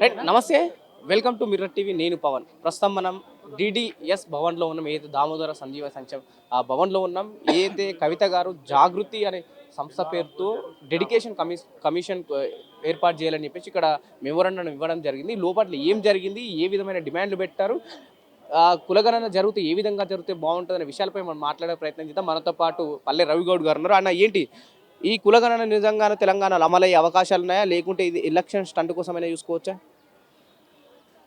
Right నమస్తే. Welcome to mirror TV. నేను పవన్. ప్రస్తుతం మనం డిడిఎస్ భవన్లో ఉన్నాం. ఏదైతే దామోదర సంజీవ సంక్షేమ ఆ భవన్లో ఉన్నాం. ఏదైతే కవిత గారు జాగృతి అనే సంస్థ పేరుతో డెడికేషన్ కమి కమిషన్ ఏర్పాటు చేయాలని చెప్పేసి ఇక్కడ మెమోరండం ఇవ్వడం జరిగింది. లోపల ఏం జరిగింది? ఏ విధమైన డిమాండ్లు పెట్టారు? ఆ, కులగణన జరిగితే ఏ విధంగా జరిగితే బాగుంటుంది అనే విషయాలపై మనం మాట్లాడే ప్రయత్నం చేద్దాం. మనతో పాటు పల్లె రవిగౌడ్ గారు ఉన్నారు. అన్న ఏంటి? ఈ కులగణన నిజంగానే తెలంగాణలో అమలయ్యే అవకాశాలు ఉన్నాయా? లేకుంటే ఇది ఎలక్షన్ స్టంట్ కోసమైనా చూసుకోవచ్చా?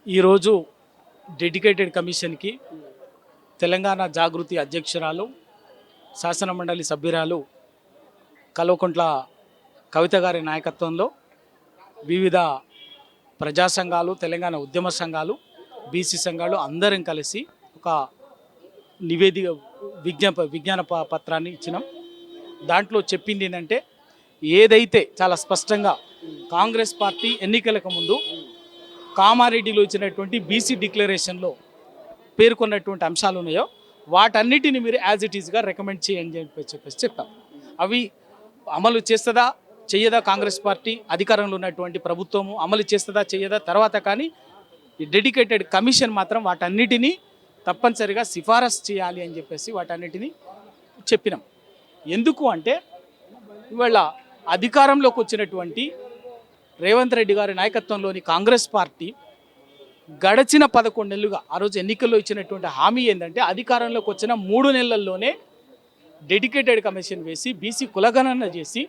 ఈరోజు డెడికేటెడ్ కమిషన్కి తెలంగాణ జాగృతి అధ్యక్షురాలు శాసనమండలి సభ్యురాలు కల్వకుంట్ల కవిత గారి నాయకత్వంలో వివిధ ప్రజా సంఘాలు తెలంగాణ ఉద్యమ సంఘాలు బీసీ సంఘాలు అందరం కలిసి ఒక నివేదిక విజ్ఞాప విజ్ఞాన ప- పత్రాన్ని ఇచ్చినాం. దాంట్లో చెప్పింది ఏంటంటే ఏదైతే చాలా స్పష్టంగా కాంగ్రెస్ పార్టీ ఎన్నికలకు ముందు కామారెడ్డిలో ఇచ్చినటువంటి బీసీ డిక్లరేషన్లో పేర్కొన్నటువంటి అంశాలు ఉన్నాయో వాటన్నిటిని మీరు యాజ్ ఇట్ ఈస్గా రికమెండ్ చేయండి అని చెప్పేసి చెప్పాం అవి అమలు చేస్తుందా చెయ్యదా కాంగ్రెస్ పార్టీ అధికారంలో ఉన్నటువంటి ప్రభుత్వము? అమలు చేస్తుందా చెయ్యదా తర్వాత కానీ ఈ డెడికేటెడ్ కమిషన్ మాత్రం వాటన్నిటినీ తప్పనిసరిగా సిఫారసు చేయాలి అని చెప్పేసి వాటన్నిటిని చెప్పినాం. ఎందుకు అంటే ఇవాళ అధికారంలోకి వచ్చినటువంటి రేవంత్ రెడ్డి గారి నాయకత్వంలోని కాంగ్రెస్ పార్టీ గడచిన పదకొండు నెలలుగా ఆ రోజు ఎన్నికల్లో ఇచ్చినటువంటి హామీ ఏంటంటే అధికారంలోకి వచ్చిన మూడు నెలల్లోనే డెడికేటెడ్ కమిషన్ వేసి బీసీ కులగణన చేసి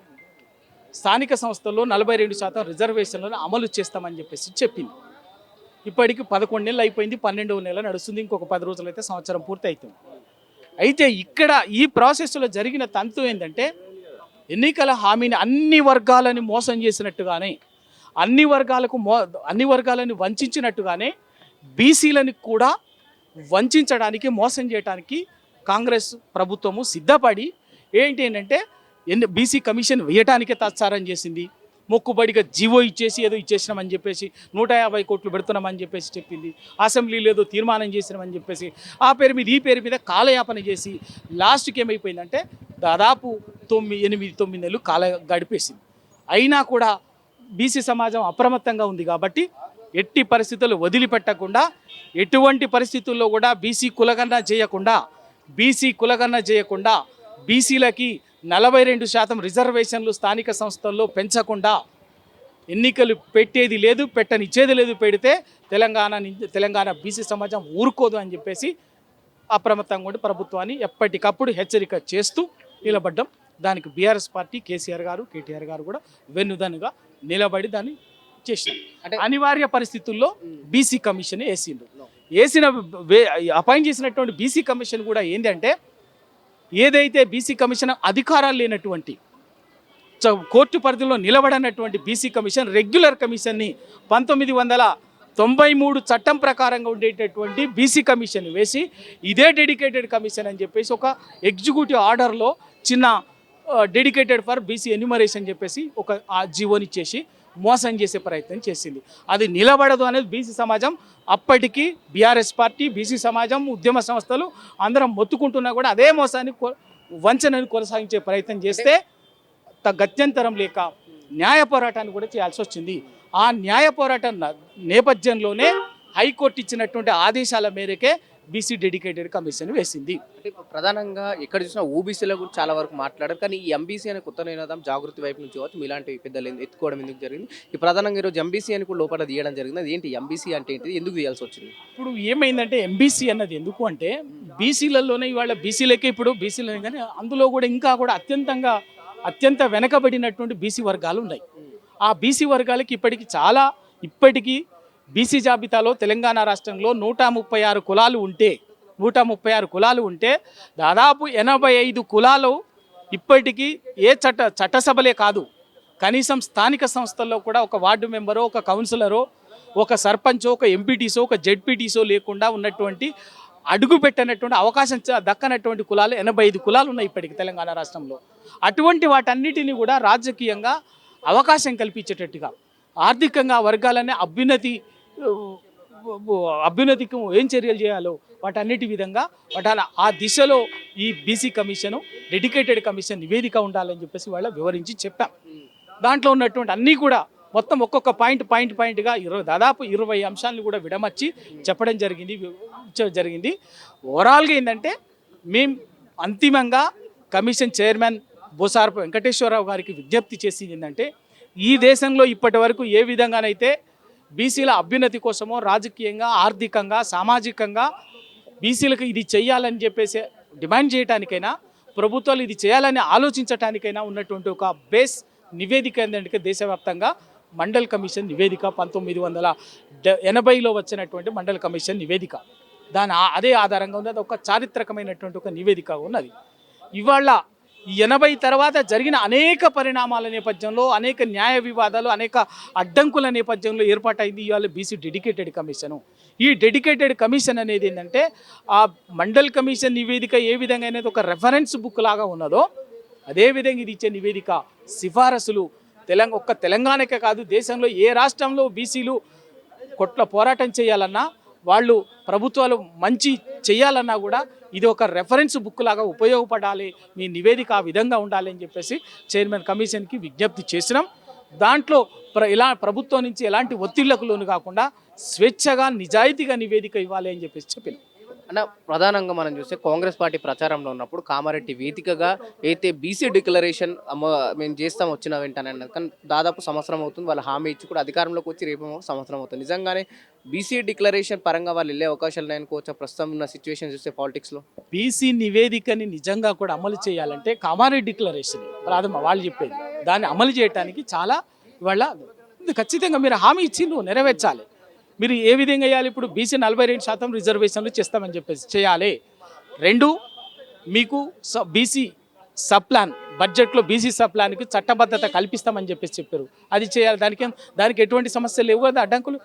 స్థానిక సంస్థల్లో నలభై రెండు శాతం రిజర్వేషన్లను అమలు చేస్తామని చెప్పేసి చెప్పింది. ఇప్పటికి పదకొండు నెలలు అయిపోయింది పన్నెండవ నెల నడుస్తుంది ఇంకొక పది రోజులు అయితే సంవత్సరం పూర్తి అవుతుంది అయితే ఇక్కడ ఈ ప్రాసెస్లో జరిగిన తంతు ఏంటంటే ఎన్నికల హామీని అన్ని వర్గాలని మోసం చేసినట్టుగానే అన్ని వర్గాలకు మో అన్ని వర్గాలను వంచినట్టుగానే బీసీలను కూడా వంచడానికి మోసం చేయడానికి కాంగ్రెస్ ప్రభుత్వము సిద్ధపడి ఏంటి ఏంటంటే ఎన్ని బీసీ కమిషన్ వేయటానికే తాత్సారం చేసింది. మొక్కుబడిగా జీవో ఇచ్చేసి ఏదో ఇచ్చేసినామని చెప్పేసి నూట యాభై కోట్లు పెడుతున్నామని చెప్పేసి చెప్పింది. అసెంబ్లీలో ఏదో తీర్మానం చేసినామని చెప్పేసి ఆ పేరు మీద ఈ పేరు మీద కాలయాపన చేసి లాస్ట్కి ఏమైపోయిందంటే దాదాపు తొమ్మిది ఎనిమిది తొమ్మిది నెలలు కాల గడిపేసింది అయినా కూడా బీసీ సమాజం అప్రమత్తంగా ఉంది కాబట్టి ఎట్టి పరిస్థితులు వదిలిపెట్టకుండా ఎటువంటి పరిస్థితుల్లో కూడా బీసీ కులగణన చేయకుండా బీసీ కులగణన చేయకుండా బీసీలకి నలభై రెండు శాతం రిజర్వేషన్లు స్థానిక సంస్థల్లో పెంచకుండా ఎన్నికలు పెట్టేది లేదు పెట్టనిచ్చేది లేదు పెడితే తెలంగాణ తెలంగాణ బీసీ సమాజం ఊరుకోదు అని చెప్పేసి అప్రమత్తంగా ఉండి ప్రభుత్వాన్ని ఎప్పటికప్పుడు హెచ్చరిక చేస్తూ నిలబడ్డం. దానికి బీఆర్ఎస్ పార్టీ కేసీఆర్ గారు కేటీఆర్ గారు కూడా వెన్నుదనుగా నిలబడి దాన్ని చేసినాం అంటే- అనివార్య పరిస్థితుల్లో బీసీ కమిషన్ వేసిండు వేసిన అపాయింట్ చేసినటువంటి బీసీ కమిషన్ కూడా ఏంటంటే ఏదైతే బీసీ కమిషన్ అధికారాలు లేనటువంటి కోర్టు పరిధిలో నిలబడనటువంటి బీసీ కమిషన్ రెగ్యులర్ కమిషన్ని పంతొమ్మిది వందల తొంభై మూడు చట్టం ప్రకారంగా ఉండేటటువంటి బీసీ కమిషన్ వేసి ఇదే డెడికేటెడ్ కమిషన్ అని చెప్పేసి ఒక ఎగ్జిక్యూటివ్ ఆర్డర్లో చిన్న డెడికేటెడ్ ఫర్ బీసీ ఎన్యూమరేషన్ చెప్పేసి ఒక ఆ జీవోని చేసి మోసం చేసే ప్రయత్నం చేసింది. అది నిలబడదు అనేది బీసీ సమాజం అప్పటికీ బీఆర్ఎస్ పార్టీ బీసీ సమాజం ఉద్యమ సంస్థలు అందరం మొత్తుకుంటున్నా కూడా అదే మోసాన్ని కొ- వంచనని కొనసాగించే ప్రయత్నం చేస్తే త- గత్యంతరం లేక న్యాయ పోరాటాన్ని కూడా చేయాల్సి వచ్చింది. ఆ న్యాయ పోరాటం నేపథ్యంలోనే హైకోర్టు ఇచ్చినటువంటి ఆదేశాల మేరకే బీసీ డెడికేటెడ్ కమిషన్ వేసింది అంటే ఇప్పుడు ప్రధానంగా ఎక్కడ చూసినా ఓబీసీల గురించి చాలా వరకు మాట్లాడారు కానీ ఈ ఎంబీసీ అనే కొత్త నినాదం జాగృతి వైపు నుంచి కావచ్చు మీలాంటి పెద్దలు ఎత్తుకోవడం ఎందుకు జరిగింది ఈ ప్రధానంగా ఈరోజు ఎంబీసీ అని కూడా లోపల తీయడం జరిగింది అది ఏంటి ఎంబీసీ అంటే ఏంటిది ఎందుకు తీయాల్సి వచ్చింది ఇప్పుడు ఏమైందంటే ఎంబీసీ అన్నది ఎందుకు అంటే బీసీలలోనే ఇవాళ బీసీలకే ఇప్పుడు బీసీలనే కానీ అందులో కూడా ఇంకా కూడా అత్యంతంగా అత్యంత వెనకబడినటువంటి బీసీ వర్గాలు ఉన్నాయి ఆ బీసీ వర్గాలకి ఇప్పటికి చాలా ఇప్పటికీ బీసీ జాబితాలో తెలంగాణ రాష్ట్రంలో నూట ముప్పై ఆరు కులాలు ఉంటే నూట ముప్పై ఆరు కులాలు ఉంటే దాదాపు ఎనభై ఐదు కులాలు ఇప్పటికీ ఏ చట్ట చట్టసభలే కాదు. కనీసం స్థానిక సంస్థల్లో కూడా ఒక వార్డు మెంబరో ఒక కౌన్సిలరో ఒక సర్పంచో ఒక ఎంపీటీసో ఒక జెడ్పీటీసో లేకుండా ఉన్నటువంటి అడుగు పెట్టనటువంటి అవకాశం చ- దక్కనటువంటి కులాలు ఎనభై ఐదు కులాలు ఉన్నాయి ఇప్పటికి తెలంగాణ రాష్ట్రంలో. అటువంటి వాటన్నిటిని కూడా రాజకీయంగా అవకాశం కల్పించేటట్టుగా ఆర్థికంగా వర్గాలనే అభ్యున్నతి అభ్యున్నతికి ఏం చర్యలు చేయాలో వాటన్నిటి విధంగా వాటాల ఆ దిశలో ఈ బీసీ కమిషను డెడికేటెడ్ కమిషన్ నివేదిక ఉండాలని చెప్పేసి వాళ్ళ వివరించి చెప్పాం. దాంట్లో ఉన్నటువంటి అన్నీ కూడా మొత్తం ఒక్కొక్క పాయింట్ పాయింట్ పాయింట్గా ఇరవై దాదాపు ఇరవై అంశాలను కూడా విడమర్చి చెప్పడం జరిగింది జరిగింది. ఓవరాల్గా ఏంటంటే మేం అంతిమంగా కమిషన్ చైర్మన్ బోసారపు వెంకటేశ్వరరావు గారికి విజ్ఞప్తి చేసింది ఏంటంటే ఈ దేశంలో ఇప్పటి వరకు ఏ విధంగానైతే బీసీల అభ్యున్నతి కోసమో రాజకీయంగా ఆర్థికంగా సామాజికంగా బీసీలకు ఇది చేయాలని చెప్పేసి డిమాండ్ చేయడానికైనా ప్రభుత్వాలు ఇది చేయాలని ఆలోచించటానికైనా ఉన్నటువంటి ఒక బేస్ నివేదిక ఏంటంటే దేశవ్యాప్తంగా మండల్ కమిషన్ నివేదిక పంతొమ్మిది వందల డ- ఎనభైలో వచ్చినటువంటి మండల్ కమిషన్ నివేదిక. దాని అదే ఆధారంగా ఉంది అది ఒక చారిత్రకమైనటువంటి ఒక నివేదిక ఉన్నది. ఇవాళ ఎనభై తర్వాత జరిగిన అనేక పరిణామాల నేపథ్యంలో అనేక న్యాయ వివాదాలు అనేక అడ్డంకుల నేపథ్యంలో ఏర్పాటైంది ఇవాళ బీసీ డెడికేటెడ్ కమిషను ఈ డెడికేటెడ్ కమిషన్ అనేది ఏంటంటే ఆ మండల్ కమిషన్ నివేదిక ఏ విధంగా అనేది ఒక రెఫరెన్స్ బుక్ లాగా ఉన్నదో అదేవిధంగా ఇది ఇచ్చే నివేదిక సిఫారసులు. తెలంగాణ ఒక్క తెలంగాణకే కాదు దేశంలో ఏ రాష్ట్రంలో బీసీలు కొట్ల పోరాటం చేయాలన్నా వాళ్ళు ప్రభుత్వాలు మంచి చేయాలన్నా కూడా ఇది ఒక రెఫరెన్స్ బుక్ లాగా ఉపయోగపడాలి. మీ నివేదిక ఆ విధంగా ఉండాలి అని చెప్పేసి చైర్మన్ కమిషన్కి విజ్ఞప్తి చేసినాం. దాంట్లో ప్ర ఇలా ప్రభుత్వం నుంచి ఎలాంటి ఒత్తిళ్ళకు లోను కాకుండా స్వేచ్ఛగా నిజాయితీగా నివేదిక ఇవ్వాలి అని చెప్పేసి చెప్పినాం. అన్న ప్రధానంగా మనం చూస్తే కాంగ్రెస్ పార్టీ ప్రచారంలో ఉన్నప్పుడు కామారెడ్డి వేదికగా అయితే బీసీ డిక్లరేషన్ మేము చేస్తాం వచ్చిన వెంటనే అన్నది. కానీ దాదాపు సంవత్సరం అవుతుంది వాళ్ళు హామీ ఇచ్చి కూడా అధికారంలోకి వచ్చి రేపు సంవత్సరం అవుతుంది. నిజంగానే బీసీ డిక్లరేషన్ పరంగా వాళ్ళు వెళ్ళే అవకాశాలు ఉన్నాయనుకోవచ్చు ప్రస్తుతం ఉన్న సిచ్యువేషన్ చూస్తే పాలిటిక్స్లో. బీసీ నివేదికని నిజంగా కూడా అమలు చేయాలంటే కామారెడ్డి డిక్లరేషన్ ప్రాథమ వాళ్ళు చెప్పేది. దాన్ని అమలు చేయడానికి చాలా ఇవాళ ఖచ్చితంగా మీరు హామీ ఇచ్చిండ్రు నెరవేర్చాలి. మీరు ఏ విధంగా వేయాలి? ఇప్పుడు బీసీ నలభై రెండు శాతం రిజర్వేషన్లు చేస్తామని చెప్పేసి చేయాలి. రెండు మీకు బీసీ సబ్ ప్లాన్ బడ్జెట్లో బీసీ సబ్ ప్లాన్కి చట్టబద్ధత కల్పిస్తామని చెప్పేసి చెప్పారు. అది చేయాలి. దానికి దానికి ఎటువంటి సమస్య లేవు కదా అడ్డంకులు.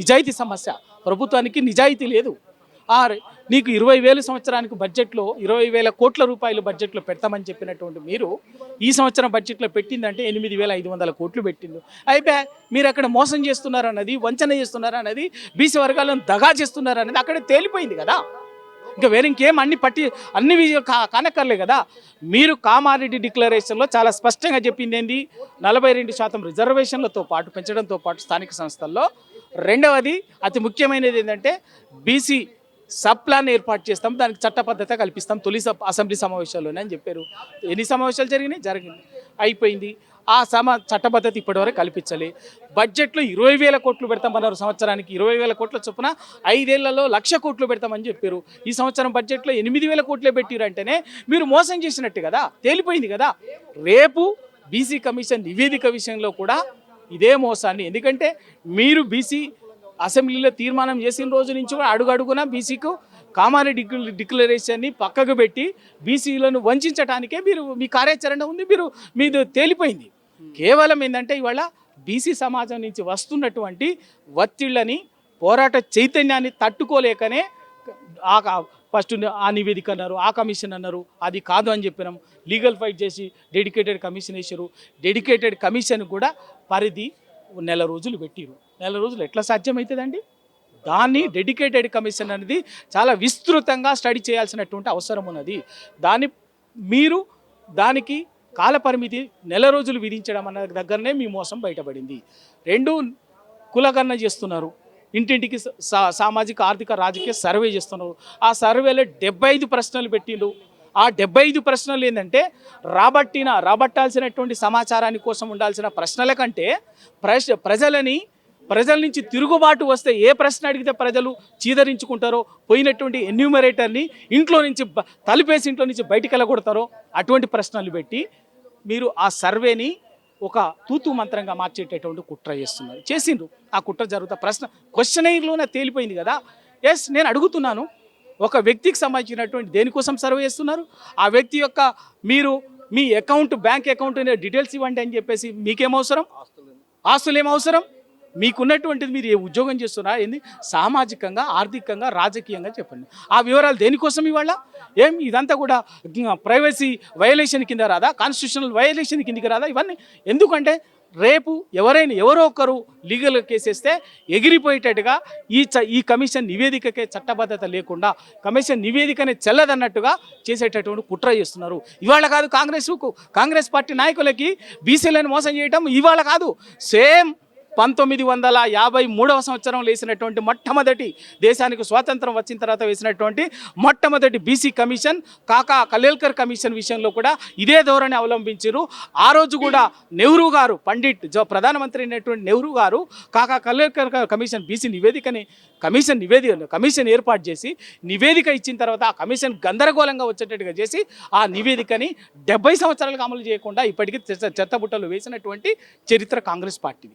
నిజాయితీ సమస్య. ప్రభుత్వానికి నిజాయితీ లేదు. నీకు ఇరవై వేల సంవత్సరానికి బడ్జెట్లో ఇరవై వేల కోట్ల రూపాయలు బడ్జెట్లో పెడతామని చెప్పినటువంటి మీరు ఈ సంవత్సరం బడ్జెట్లో పెట్టిందంటే ఎనిమిది వేల ఐదు వందల కోట్లు పెట్టిండు. అయితే మీరు అక్కడ మోసం చేస్తున్నారన్నది వంచన చేస్తున్నారన్నది బీసీ వర్గాలను దగా చేస్తున్నారన్నది అక్కడ తేలిపోయింది కదా. ఇంకా వేరే ఇంకేం అన్ని పట్టి అన్ని కా కానక్కర్లే కదా. మీరు కామారెడ్డి డిక్లరేషన్లో చాలా స్పష్టంగా చెప్పింది ఏంది నలభై రెండు శాతం రిజర్వేషన్లతో పాటు పెంచడంతో పాటు స్థానిక సంస్థల్లో. రెండవది అతి ముఖ్యమైనది ఏంటంటే బీసీ సబ్ ప్లాన్ ఏర్పాటు చేస్తాం దానికి చట్టబద్ధత కల్పిస్తాం తొలి సబ్ అసెంబ్లీ సమావేశాల్లోనే అని చెప్పారు. ఎన్ని సమావేశాలు జరిగినాయి? జరిగింది. అయిపోయింది. ఆ సమ చట్టబద్ధత ఇప్పటివరకు కల్పించాలి. బడ్జెట్లో ఇరవై వేల కోట్లు పెడతామన్నారు సంవత్సరానికి. ఇరవై వేల కోట్ల చొప్పున ఐదేళ్ళలో లక్ష కోట్లు పెడతామని చెప్పారు. ఈ సంవత్సరం బడ్జెట్లో ఎనిమిది వేల కోట్లే పెట్టిరు అంటేనే మీరు మోసం చేసినట్టు కదా? తేలిపోయింది కదా? రేపు బీసీ కమిషన్ నివేదిక విషయంలో కూడా ఇదే మోసాన్ని. ఎందుకంటే మీరు బీసీ అసెంబ్లీలో తీర్మానం చేసిన రోజు నుంచి కూడా అడుగడుగున బీసీకు కామారెడ్డి డిక్ల- డిక్లరేషన్ని పక్కకు పెట్టి బీసీలను వంచడానికే మీరు మీ కార్యాచరణ ఉంది మీరు మీది తేలిపోయింది. కేవలం ఏంటంటే ఇవాళ బీసీ సమాజం నుంచి వస్తున్నటువంటి ఒత్తిళ్ళని పోరాట చైతన్యాన్ని తట్టుకోలేకనే ఆ ఫస్ట్ ఆ నివేదిక అన్నారు ఆ కమిషన్ అన్నారు అది కాదు అని చెప్పినాం. లీగల్ ఫైట్ చేసి డెడికేటెడ్ కమిషన్ వేసారు డెడికేటెడ్ కమిషన్ కూడా పరిధి నెల రోజులు పెట్టిరు నెల రోజులు ఎట్లా సాధ్యమవుతుందండి దాన్ని డెడికేటెడ్ కమిషన్ అనేది చాలా విస్తృతంగా స్టడీ చేయాల్సినటువంటి అవసరం ఉన్నది. దాన్ని మీరు దానికి కాలపరిమితి నెల రోజులు విధించడం అన్న దగ్గరనే మీ మోసం బయటపడింది. రెండు కులగన్న చేస్తున్నారు. ఇంటింటికి సా- సామాజిక ఆర్థిక రాజకీయ సర్వే చేస్తున్నారు. ఆ సర్వేలో డెబ్బై ఐదు ప్రశ్నలు పెట్టిండు ఆ డెబ్బై ఐదు ప్రశ్నలు ఏంటంటే రాబట్టిన రాబట్టాల్సినటువంటి సమాచారాన్ని కోసం ఉండాల్సిన ప్రశ్నల కంటే ప్రజలని ప్రజల నుంచి తిరుగుబాటు వస్తే ఏ ప్రశ్న అడిగితే ప్రజలు చీదరించుకుంటారో పోయినటువంటి ఎన్యూమరేటర్ని ఇంట్లో నుంచి తలుపేసి ఇంట్లో నుంచి బయటికి వెళ్ళగొడతారో అటువంటి ప్రశ్నలు పెట్టి మీరు ఆ సర్వేని ఒక తూతు మంత్రంగా మార్చేటటువంటి కుట్ర చేస్తున్నారు. చేసిండ్రు. ఆ కుట్ర జరుగుతా ప్రశ్న క్వశ్చనైర్లోనే తేలిపోయింది కదా. ఎస్ నేను అడుగుతున్నాను. ఒక వ్యక్తికి సంబంధించినటువంటి దేనికోసం సర్వే చేస్తున్నారు? ఆ వ్యక్తి యొక్క మీరు మీ అకౌంట్ బ్యాంక్ అకౌంట్ డీటెయిల్స్ ఇవ్వండి అని చెప్పేసి మీకేం అవసరం? ఆస్తులు. ఏం అవసరం? మీకున్నటువంటిది మీరు ఏ ఉద్యోగం చేస్తున్నా ఏంది? సామాజికంగా ఆర్థికంగా రాజకీయంగా చెప్పండి. ఆ వివరాలు దేనికోసం ఇవాళ? ఏం? ఇదంతా కూడా ప్రైవసీ వయలేషన్ కింద రాదా? కాన్స్టిట్యూషనల్ వయలేషన్ కిందకి రాదా? ఇవన్నీ ఎందుకంటే రేపు ఎవరైనా ఎవరో ఒకరు లీగల్ కేసేస్తే ఎగిరిపోయేటట్టుగా ఈ చ ఈ కమిషన్ నివేదికకే చట్టబద్ధత లేకుండా కమిషన్ నివేదికనే చెల్లదన్నట్టుగా చేసేటటువంటి కుట్ర చేస్తున్నారు. ఇవాళ కాదు కాంగ్రెస్కు కాంగ్రెస్ పార్టీ నాయకులకి బీసీలను మోసం చేయటం ఇవాళ కాదు. సేమ్ పంతొమ్మిది వందల యాభై మూడవ సంవత్సరం వేసినటువంటి మొట్టమొదటి దేశానికి స్వాతంత్రం వచ్చిన తర్వాత వేసినటువంటి మొట్టమొదటి బీసీ కమిషన్ కాకా కలేల్కర్ కమిషన్ విషయంలో కూడా ఇదే ధోరణి అవలంబించారు ఆ రోజు కూడా నెహ్రూ గారు పండిట్ జో ప్రధానమంత్రి అయినటువంటి నెహ్రూ గారు కాకా కలేల్కర్ కమిషన్ బీసీ నివేదికని కమిషన్ నివేదిక కమిషన్ ఏర్పాటు చేసి నివేదిక ఇచ్చిన తర్వాత ఆ కమిషన్ గందరగోళంగా వచ్చేటట్టుగా చేసి ఆ నివేదికని డెబ్బై సంవత్సరాలకు అమలు చేయకుండా ఇప్పటికీ చెత్త చెత్తబుట్టలు వేసినటువంటి చరిత్ర కాంగ్రెస్ పార్టీది.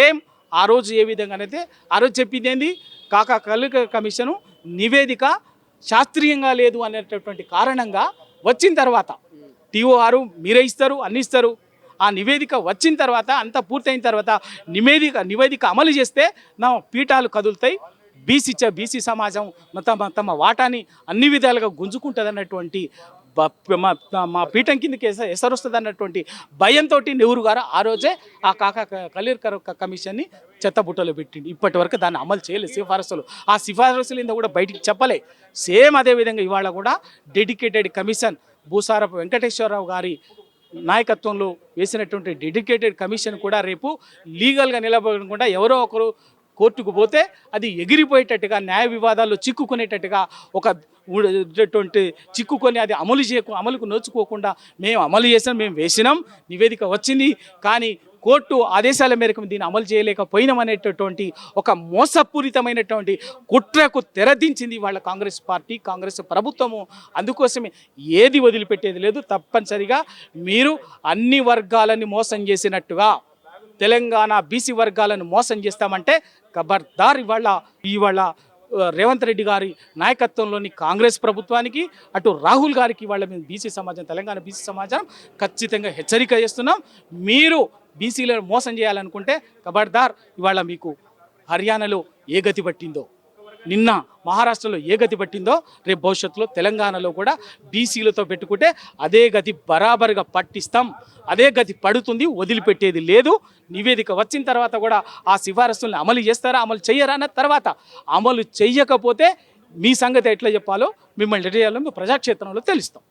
సేమ్ ఆ రోజు ఏ విధంగానైతే ఆ రోజు చెప్పింది ఏంది? కాకా కలిక కమిషను నివేదిక శాస్త్రీయంగా లేదు అనేటటువంటి కారణంగా వచ్చిన తర్వాత టీఓఆర్ మీరే ఇస్తారు అన్ని ఇస్తారు. ఆ నివేదిక వచ్చిన తర్వాత అంతా పూర్తయిన తర్వాత నివేదిక నివేదిక అమలు చేస్తే నా పీఠాలు కదులుతాయి. బీసీ చ- బీసీ సమాజం తమ తమ వాటాని అన్ని విధాలుగా గుంజుకుంటుంది అన్నటువంటి మా పీఠం కిందకి ఎస ఎసరు వస్తుంది అన్నటువంటి భయంతో నెహ్రూ గారు ఆ రోజే ఆ కాకా కలీర్కర్ కమిషన్ని చెత్తబుట్టలో పెట్టింది ఇప్పటి వరకు దాన్ని అమలు చేయలేదు సిఫారసులు. ఆ సిఫారసులు ఇంత కూడా బయటికి చెప్పలే. సేమ్ అదేవిధంగా ఇవాళ కూడా డెడికేటెడ్ కమిషన్ భూసారపు వెంకటేశ్వరరావు గారి నాయకత్వంలో వేసినటువంటి డెడికేటెడ్ కమిషన్ కూడా రేపు లీగల్గా నిలబడకుండా ఎవరో ఒకరు కోర్టుకు పోతే అది ఎగిరిపోయేటట్టుగా న్యాయ వివాదాల్లో చిక్కుకునేటట్టుగా ఒక ఉండేటువంటి చిక్కుకొని అది అమలు చేయకు అమలుకు నోచుకోకుండా మేము అమలు చేసాం మేము వేసినాం నివేదిక వచ్చింది. కానీ కోర్టు ఆదేశాల మేరకు దీన్ని అమలు చేయలేకపోయినాం అనేటటువంటి ఒక మోసపూరితమైనటువంటి కుట్రకు తెరదించింది వాళ్ళ కాంగ్రెస్ పార్టీ కాంగ్రెస్ ప్రభుత్వము. అందుకోసమే ఏది వదిలిపెట్టేది లేదు. తప్పనిసరిగా మీరు అన్ని వర్గాలని మోసం చేసినట్టుగా తెలంగాణ బీసీ వర్గాలను మోసం చేస్తామంటే ఖబర్దార్ ఇవాళ ఇవాళ రేవంత్ రెడ్డి గారి నాయకత్వంలోని కాంగ్రెస్ ప్రభుత్వానికి అటు రాహుల్ గారికి వాళ్ళ మేము బీసీ సమాజం తెలంగాణ బీసీ సమాజం ఖచ్చితంగా హెచ్చరిక చేస్తున్నాం. మీరు బీసీలను మోసం చేయాలనుకుంటే ఖబర్దార్ ఇవాళ మీకు హర్యానాలో ఏ గతి పట్టిందో? నిన్న మహారాష్ట్రలో ఏ గతి పట్టిందో రేపు భవిష్యత్తులో తెలంగాణలో కూడా బీసీలతో పెట్టుకుంటే అదే గతి బరాబరుగా పట్టిస్తాం. అదే గతి పడుతుంది వదిలిపెట్టేది లేదు. నివేదిక వచ్చిన తర్వాత కూడా ఆ సిఫారసుల్ని అమలు చేస్తారా అమలు చేయరా అన్న తర్వాత అమలు చెయ్యకపోతే మీ సంగతి ఎట్లా చెప్పాలో మిమ్మల్ని ఎట్లా చేయాలో మీ ప్రజాక్షేత్రంలో తెలుస్తాం.